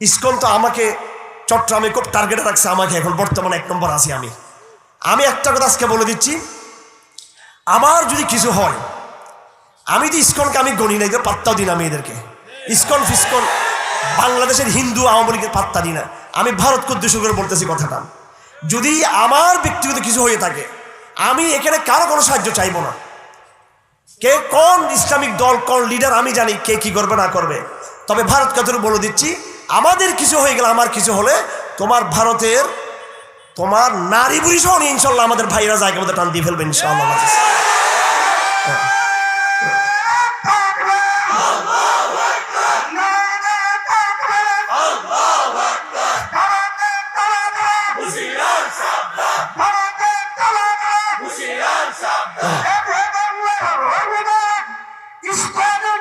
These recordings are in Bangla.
ইসকন তো আমাকে চট্টগ্রামে খুব টার্গেটে রাখছে আমাকে। এখন বর্তমানে এক নম্বর আছি আমি। আমি একটা কথা আজকে বলে দিচ্ছি। আমার যদি কিছু হয়, আমি তো ইসকনকে আমি গণি না এদের পাত্তাও দিই না আমি এদেরকে ইসকন ফিসকন বাংলাদেশের হিন্দু আওয়ামী লীগের পাত্তা দিই না। আমি ভারতকে উদ্দেশ্য করে বলতেছি কথাটা। যদি আমার ব্যক্তিগত কিছু হয়ে থাকে, আমি এখানে কারও কোনো সাহায্য চাইব না। কে কোন ইসলামিক দল, কোন লিডার আমি জানি কে কি করবে, না করবে। তবে ভারত কথাটা বলে দিচ্ছি আমাদের কিছু হয়ে গেলে, আমার কিছু হলে তোমার ভারতের, তোমার নারী বুড়ি সহ ইনশাল্লাহ আমাদের ভাইরা জায়গা মধ্যে টান দিয়ে ফেলবে, ইনশাল্লাহ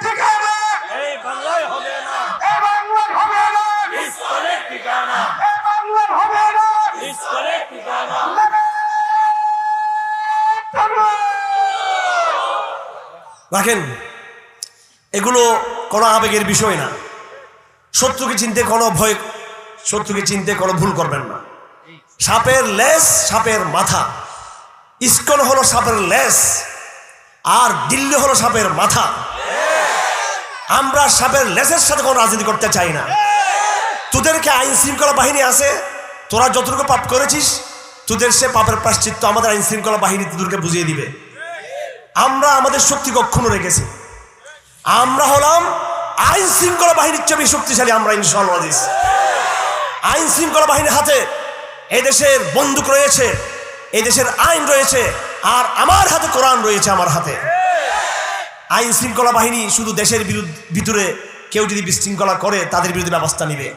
ঠিকানা এই বাংলায় হবে না এ বাংলার হবে না ইস্কনের ঠিকানা এ বাংলার হবে না ইস্কনের ঠিকানা রাখেন, এগুলো কোনো আবেগের বিষয় না। শত্রুকে চিনতে কোনো ভয়, শত্রুকে চিনতে কোনো ভুল করবেন না। সাপের লেস সাপের মাথা। ইস্কন হলো সাপের লেস আর দিল্লি হলো সাপের মাথা। আমরা সাপের লেসের সাথে কোনো রাজনীতি করতে চাই না। তোদেরকে আইন শৃঙ্খলা বাহিনী আছে, তোরা যতটুকু পাপ করেছিস, তোদের সে পাপের প্রাশ্চিত্য আমাদের আইন শৃঙ্খলা বাহিনী তোদেরকে বুঝিয়ে দিবে। আমরা আমাদের শক্তি কখনো রেখেছি। আমরা হলাম আইন শৃঙ্খলা বাহিনীর চেয়ে বেশি শক্তিশালী আমরা ইনশাল্লাহ। আইন শৃঙ্খলা বাহিনীর হাতে এদেশের বন্দুক রয়েছে, এদেশের আইন রয়েছে, আর আমার হাতে কোরআন রয়েছে আমার হাতে। আইন শৃঙ্খলা বাহিনী শুধু দেশের বিরুদ্ধ- ভিতরে কেউ যদি বিশৃঙ্খলা করে, তাদের বিরুদ্ধে ব্যবস্থা নিবে।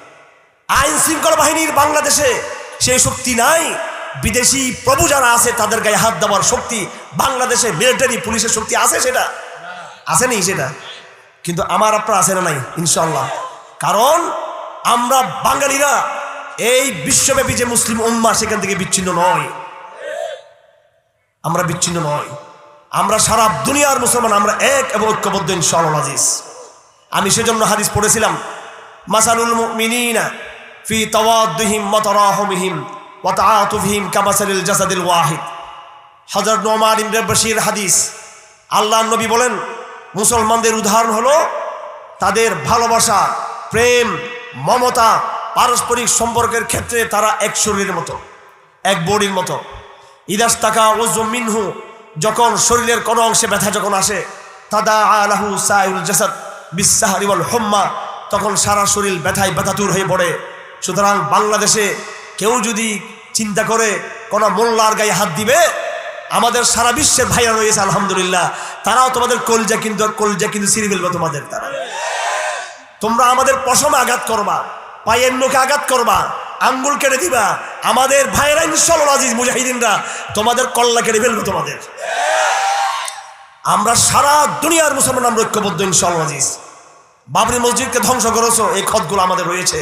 আইন শৃঙ্খলা বাহিনীর বাংলাদেশে সেই শক্তি নাই বিদেশি প্রভু যারা আছে, তাদের গায়ে হাত দেওয়ার শক্তি বাংলাদেশে মিলিটারি পুলিশের শক্তি আছে সেটা? আছে নেই সেটা? কিন্তু আমার আপনার আছে না নাই ইনশাল্লাহ কারণ আমরা বাঙালিরা এই বিশ্বব্যাপী যে মুসলিম উম্মা সেখান থেকে বিচ্ছিন্ন নয়। আমরা বিচ্ছিন্ন নয়। আমরা সারা দুনিয়ার মুসলমান, আমরা এক এবং ঐক্যবদ্ধ, ইনশাআল্লাহ আজিজ। আমি সেজন্য হাদিস পড়েছিলাম, মাসালুল মুমিনিনা ফি তাওয়াদ্দুহিম ওয়া তারাহুমিহিম ওয়া কামাসালিল জাসাদিল ওয়াহিদ। হযরত নোমান ইবনে বশির হাদিস। আল্লাহর নবী বলেন, মুসলমানদের উদাহরণ হলো তাদের ভালোবাসা, প্রেম, মমতা, পারস্পরিক সম্পর্কের ক্ষেত্রে তারা এক শরীরের মতো, এক বডির মতো। ইদাস তাকা মিনহু, যখন শরীরের কোনো অংশে ব্যথা যখন আসে, তাদা আলাহু সাইউল জাসাদ ওয়াল হোম্মা, তখন সারা শরীর ব্যথায় ব্যথা ব্যথাতুর হয়ে পড়ে। সুতরাং বাংলাদেশে কেউ যদি চিন্তা করে কোনো মোল্লার গায়ে হাত দিবে, আমাদের সারা বিশ্বের ভাইরা রয়েছে, আলহামদুলিল্লাহ। তারাও তোমাদের কলজা কিন্তু কলজা কিন্তু সিঁড়ি ফেলবে তোমাদের তারা। তোমরা আমাদের পশমে আঘাত করবা, পায়ের নোকে আঘাত করবা, আঙ্গুল কেটে দিবা। আমাদের ভাইয়েরা ইনশাল্লাহ আজিজ মুজাহিদিনরা তোমাদের কল্লা কেটে ফেলবে তোমাদের। আমরা সারা দুনিয়ার মুসলমান আমরা ঐক্যবদ্ধ ইনশাল্লাহ আজিজ। বাবরি মসজিদকে ধ্বংস করেছ, এই খতগুলো আমাদের রয়েছে।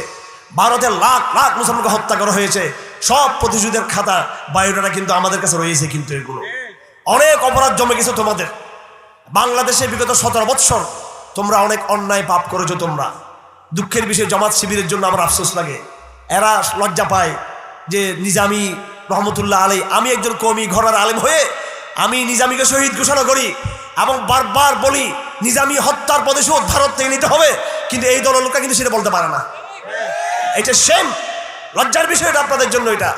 ভারতের লাখ লাখ মুসলমানকে হত্যা করা হয়েছে। সব প্রতিশোধের খাতা বায়োডাটা কিন্তু আমাদের কাছে রয়েছে কিন্তু এগুলো। অনেক অপরাধ জমে গেছে তোমাদের। বাংলাদেশে বিগত সতেরো বৎসর তোমরা অনেক অন্যায় পাপ করেছ তোমরা। দুঃখের বিষয়ে জমাত শিবিরের জন্য আমার আফসোস লাগে। এরা লজ্জা পায় যে নিজামি রহমতুল্লাহ আলী আমি একজন কমি ঘরার আলেম হয়ে আমি নিজামিকে শহীদ ঘোষণা করি এবং বারবার বলি, নিজামি হত্যার প্রতিশোধ ভারত থেকে নিতে হবে, কিন্তু এই দলের লোকরা কিন্তু সেটা বলতে পারে না। এটা সেম লজ্জার বিষয় এটা আপনাদের জন্য এটা।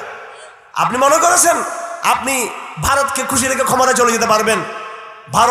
আপনি মনে করেছেন? আপনি ভারতকে খুশি রেখে ক্ষমতা চলে যেতে পারবেন। ভারত